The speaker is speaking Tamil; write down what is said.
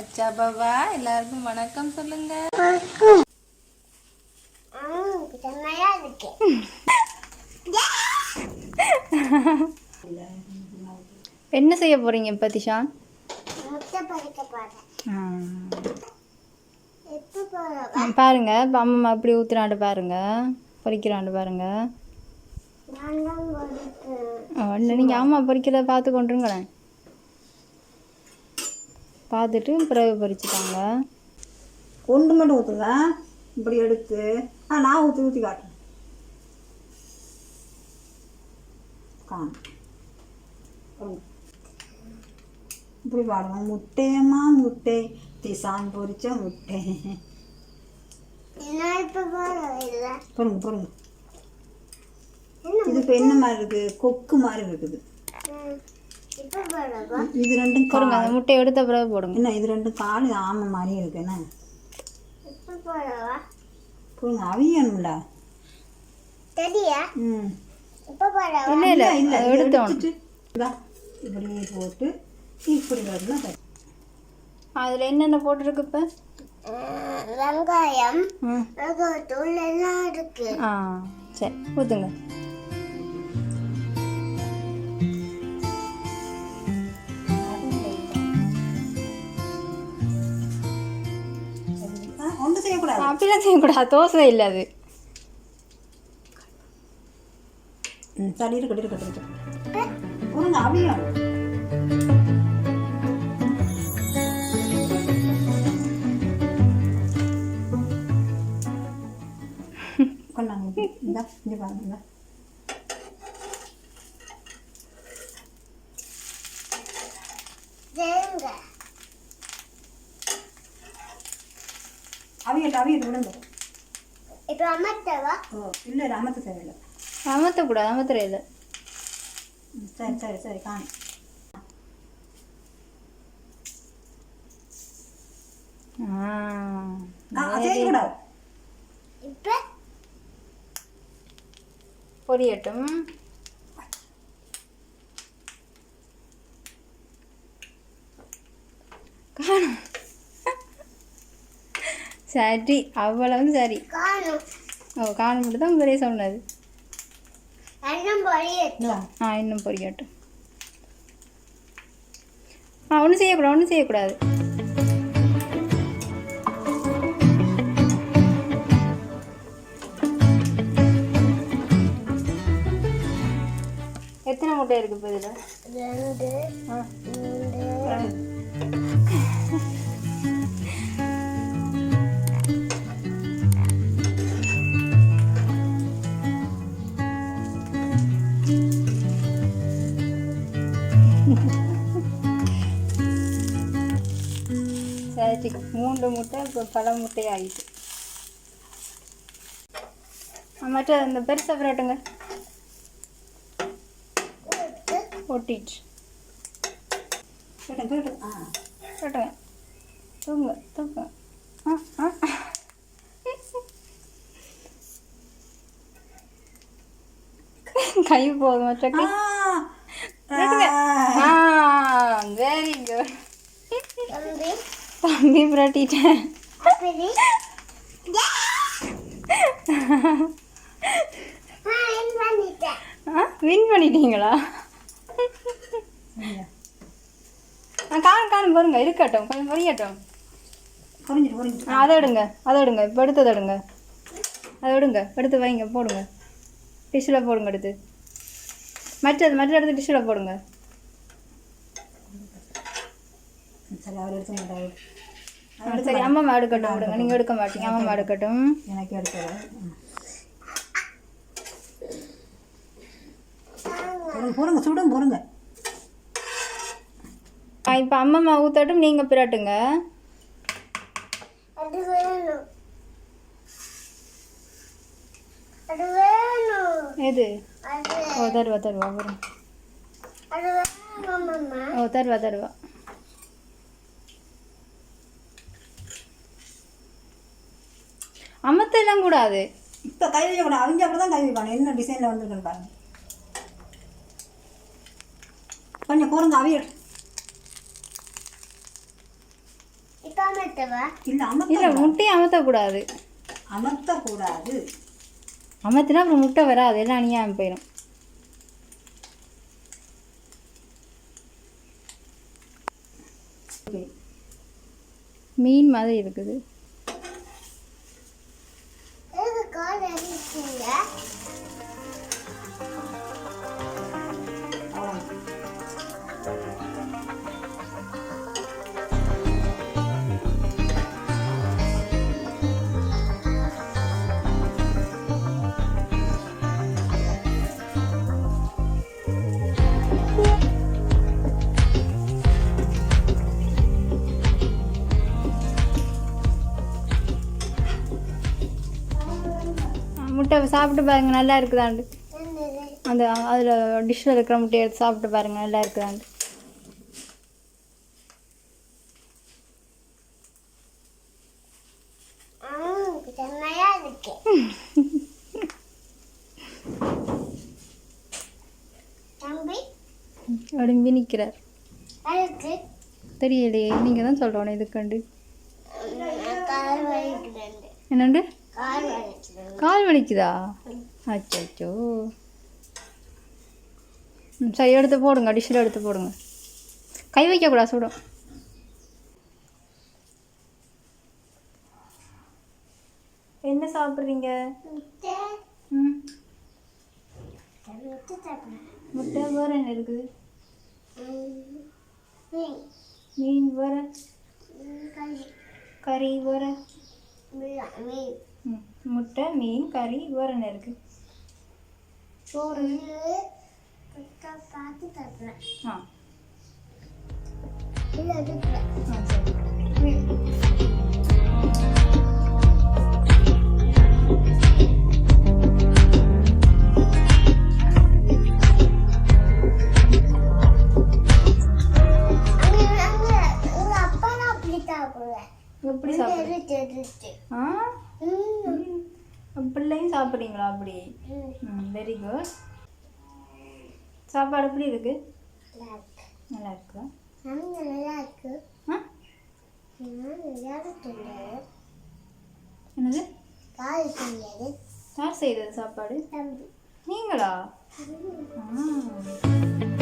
அச்சா பாபா எல்லாருக்கும் வணக்கம் சொல்லுங்க. என்ன செய்ய போறீங்க இப்போ திஷான் பாருங்க இப்போ அம்மா அப்படி ஊத்துறாண்டு பாருங்க பொறிக்கிறாண்டு பாருங்க. நீங்கள் அம்மா பொறிக்கிறத பார்த்து கொண்டுருங்களேன். பார்த்துட்டு பிறகு பொறிச்சுட்டாங்க. ஒன்று மட்டும் ஊற்றுங்க இப்படி எடுத்து. ஆ நான் ஊற்றி ஊற்றி காட்டுறேன். காணும். இப்படி பாடுங்க முட்டையம்மா முட்டை. திசான் பொரிச்ச முட்டை. பொறுங்க பொறுங்க. இது இப்போ என்ன மாதிரி இருக்குது? கொக்கு மாதிரி இருக்குது. இது ரெண்டும் பாருங்க கால் அந்த முட்டையை எடுத்த பிறகு போடுங்க. என்ன இது ரெண்டும் கால் ஆமை மாதிரி இருக்கு என்ன? பொறுங்க அவியணும்ல தெரியா? ம். இல்லை இல்லை இல்லை அதை எடுத்தோம். எடுத்துட்டு இந்தா, இப்படி போட்டு இப்படி வரணும் அதில் என்னென்ன போட்டிருக்கு இப்போ? வெங்காயம் மிளகாத்தூள் எல்லாம் இருக்கு. ஆ சரி ஊற்றுங்க ஒன்றும் செய்யக்கூடாது அப்படிலாம் செய்யக்கூடாது தோசை இல்லை அது ம் சரி இருக்கட்டும் இருக்கட்டும் இருக்கட்டும் பொறுங்க அவியும் கொண்டாங்க இப்படி. இந்தா இங்கே பாருங்க இந்தா. தேங்க அவியட்டு அவியட்டு விடுங்க இப்போ அமர்த்தவா? ஓ இல்லை இல்லை அமர்த்த தேவையில்லை. அமர்த்தக்கூடாது அமர்த்துற இல்லை. சரி சரி சரி காணி. ஆ ஆ செய்யக்கூடாது இப்போ? பொரியட்டும். சரி அவ்வளவு சரி. காணும். ஓ காணும் மட்டும் தான் பெரிய சொன்னது. ஆ இன்னும் பொரியட்டும். ஆ ஒன்றும் செய்யக்கூடாது ஒன்றும் செய்யக்கூடாது. எத்தனை முட்டை இருக்கு இப்போ இதில்? ரெண்டு. சரி மூன்று முட்டை இப்போ பல முட்டை ஆகிட்டு மற்ற இந்த பெருசை புரட்டுங்க. ஆ. புரட்டுங்க. தூங்க தூங்க. ஆ ஆ. கை போதும் மற்ற கை ஆ ஆ வெரி குட் தம்பி தம்பி புரட்டிட்டேன் வின் பண்ணிட்டீங்களா? ஆ காணும் காணும் பாருங்க இருக்கட்டும். கொஞ்சம் பொரியட்டும் அதை எடுங்க. அதை எடுங்க. இப்போ எடுத்ததை எடுங்க. அதை எடுங்க. எடுத்து வைங்க போடுங்க. டிஷ்ஷில் போடுங்க எடுத்து. மற்றது மற்ற எடுத்து டிஷ்ஷில் போடுங்க. சரி அவர் எடுத்து மாட்டாரு சரி அம்மா எடுக்கட்டும் விடுங்க. நீங்கள் எடுக்க மாட்டீங்க அம்மா எடுக்கட்டும் எனக்கு எடுத்தாரு பொறுங்க சுடும் பொறுங்க இப்போ அம்மா ஊற்றட்டும் நீங்கள் பிராட்டுங்க. அது வேணும். அது வேணும். எது? ஓ தருவா தருவா வரும். ஓ தருவா தருவா. அமர்த்தெல்லாம் கூடாது. இப்போ கை வைக்கக்கூடாது அவங்க அப்படி தான் கை வைப்பாங்க. என்ன டிசைனில் வந்துருக்குன்னு பாருங்க. கொஞ்சம் இப்போ அமர்த்தவா? இல்லை இல்லை அமர்த்த முட்டையை அமர்த்தக்கூடாது. அமர்த்தக்கூடாது. அமர்த்தினா அப்புறம் முட்டை வராது. எல்லாம் அணியாமல் போயிடும் ஓகே. மீன் மாதிரி இருக்குது. முட்டை சாப்பிட்டு பாருங்க நல்லா இருக்குதாண்டு அந்த அதில் டிஷ்ஷில் இருக்கிற முட்டையை எடுத்து சாப்பிட்டு பாருங்க நல்லா இருக்குதாண்டு விரும்பி நிற்கிறார் தெரியலையே நீங்கள் தான் சொல்லணும் இதுக்கண்டு என்னண்டு? கால் வலிக்குது? அச்சோ சரி எடுத்து போடுங்க. டிஷ்ஷில் எடுத்து போடுங்க. கை வைக்கக்கூடாது சுடும் என்ன சாப்பிட்றீங்க? முட்டை. வேறு என்ன இருக்குது? ம் மீன் வேறு? கறி வேறு? மீன். முட்டை மீன் கறி என்ன இருக்குது சோறு பார்த்து சாப்பிடுறேன் ஆ. இல்லை ஆ சரி. சாப்பிடுவேன் எப்படி சாப்பிட்றீங்க. பிள்ளையும் சாப்பிட்றீங்களா அப்படி? வெரி குட் சாப்பாடு எப்படி இருக்கு? நல்லா இருக்கு. நல்லா இருக்கா? என்னது? யார் செய்தது சாப்பாடு? நீங்களா? ஆ.